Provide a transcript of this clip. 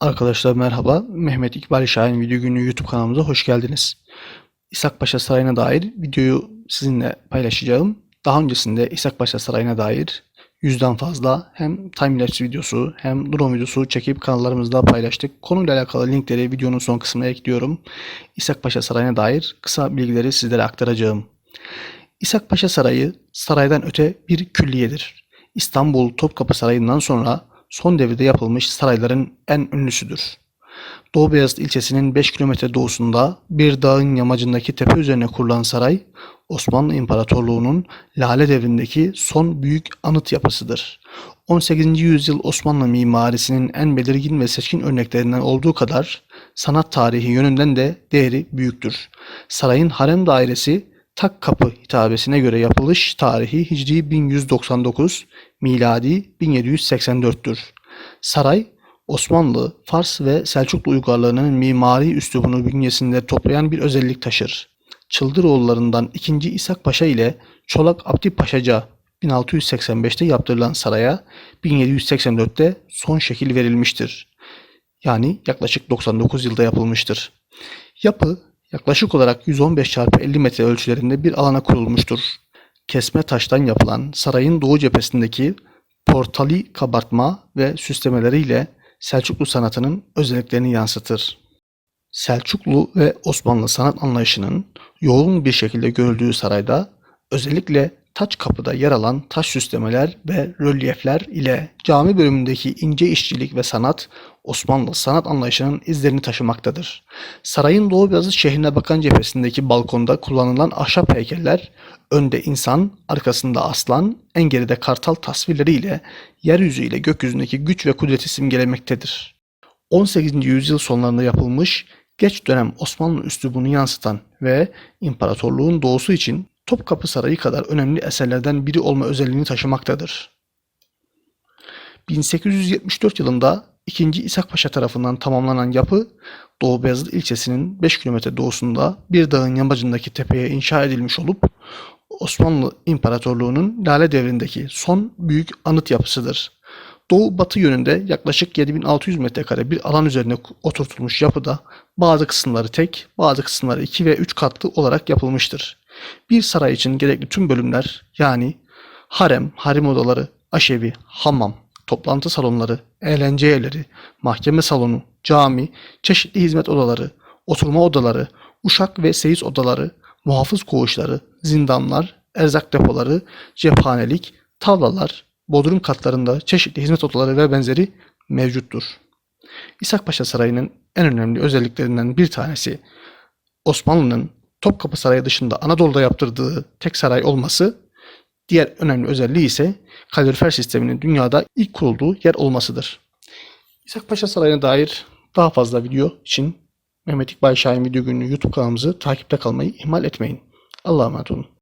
Arkadaşlar merhaba. Mehmet İkbal Şahin Video Günü YouTube kanalımıza hoş geldiniz. İshak Paşa Sarayı'na dair videoyu sizinle paylaşacağım. Daha öncesinde İshak Paşa Sarayı'na dair yüzden fazla hem timelapse videosu hem drone videosu çekip kanallarımızda paylaştık. Konuyla alakalı linkleri videonun son kısmına ekliyorum. İshak Paşa Sarayı'na dair kısa bilgileri sizlere aktaracağım. İshak Paşa Sarayı saraydan öte bir külliyedir. İstanbul Topkapı Sarayı'ndan sonra son devirde yapılmış sarayların en ünlüsüdür. Doğu Beyazıt ilçesinin 5 kilometre doğusunda bir dağın yamacındaki tepe üzerine kurulan saray, Osmanlı İmparatorluğu'nun Lale devrindeki son büyük anıt yapısıdır. 18. yüzyıl Osmanlı mimarisinin en belirgin ve seçkin örneklerinden olduğu kadar sanat tarihi yönünden de değeri büyüktür. Sarayın harem dairesi Tak Kapı hitabesine göre yapılış tarihi Hicri 1199, miladi 1784'tür. Saray, Osmanlı, Fars ve Selçuklu uygarlığının mimari üslubunu bünyesinde toplayan bir özellik taşır. Çıldıroğullarından 2. İshak Paşa ile Çolak Abdi Paşaca 1685'te yaptırılan saraya 1784'te son şekil verilmiştir. Yani yaklaşık 99 yılda yapılmıştır. Yapı yaklaşık olarak 115 çarpı 50 metre ölçülerinde bir alana kurulmuştur. Kesme taştan yapılan sarayın doğu cephesindeki portali kabartma ve süslemeleriyle Selçuklu sanatının özelliklerini yansıtır. Selçuklu ve Osmanlı sanat anlayışının yoğun bir şekilde görüldüğü sarayda özellikle taç kapıda yer alan taş süslemeler ve rölyefler ile cami bölümündeki ince işçilik ve sanat Osmanlı sanat anlayışının izlerini taşımaktadır. Sarayın Doğu Beyazıt şehrine bakan cephesindeki balkonda kullanılan ahşap heykeller önde insan, arkasında aslan, en geride kartal tasvirleriyle yeryüzü ile gökyüzündeki güç ve kudreti simgelemektedir. 18. yüzyıl sonlarında yapılmış geç dönem Osmanlı üslubunu yansıtan ve imparatorluğun doğusu için Topkapı Sarayı kadar önemli eserlerden biri olma özelliğini taşımaktadır. 1874 yılında 2. İshak Paşa tarafından tamamlanan yapı Doğu Beyazıt ilçesinin 5 kilometre doğusunda bir dağın yamacındaki tepeye inşa edilmiş olup Osmanlı İmparatorluğu'nun Lale devrindeki son büyük anıt yapısıdır. Doğu batı yönünde yaklaşık 7600 metrekare bir alan üzerine oturtulmuş yapıda bazı kısımları tek, bazı kısımları 2 ve 3 katlı olarak yapılmıştır. Bir saray için gerekli tüm bölümler yani harem, harem odaları, aşevi, hamam, toplantı salonları, eğlence evleri, mahkeme salonu, cami, çeşitli hizmet odaları, oturma odaları, uşak ve seyis odaları, muhafız koğuşları, zindanlar, erzak depoları, cephanelik, tavlalar, bodrum katlarında çeşitli hizmet odaları ve benzeri mevcuttur. İshak Paşa Sarayı'nın en önemli özelliklerinden bir tanesi Osmanlı'nın Topkapı Sarayı dışında Anadolu'da yaptırdığı tek saray olması, diğer önemli özelliği ise kalorifer sisteminin dünyada ilk kurulduğu yer olmasıdır. İshak Paşa Sarayı'na dair daha fazla video için Mehmet İkbal Şahin Video Günlüğü YouTube kanalımızı takipte kalmayı ihmal etmeyin. Allah'a emanet olun.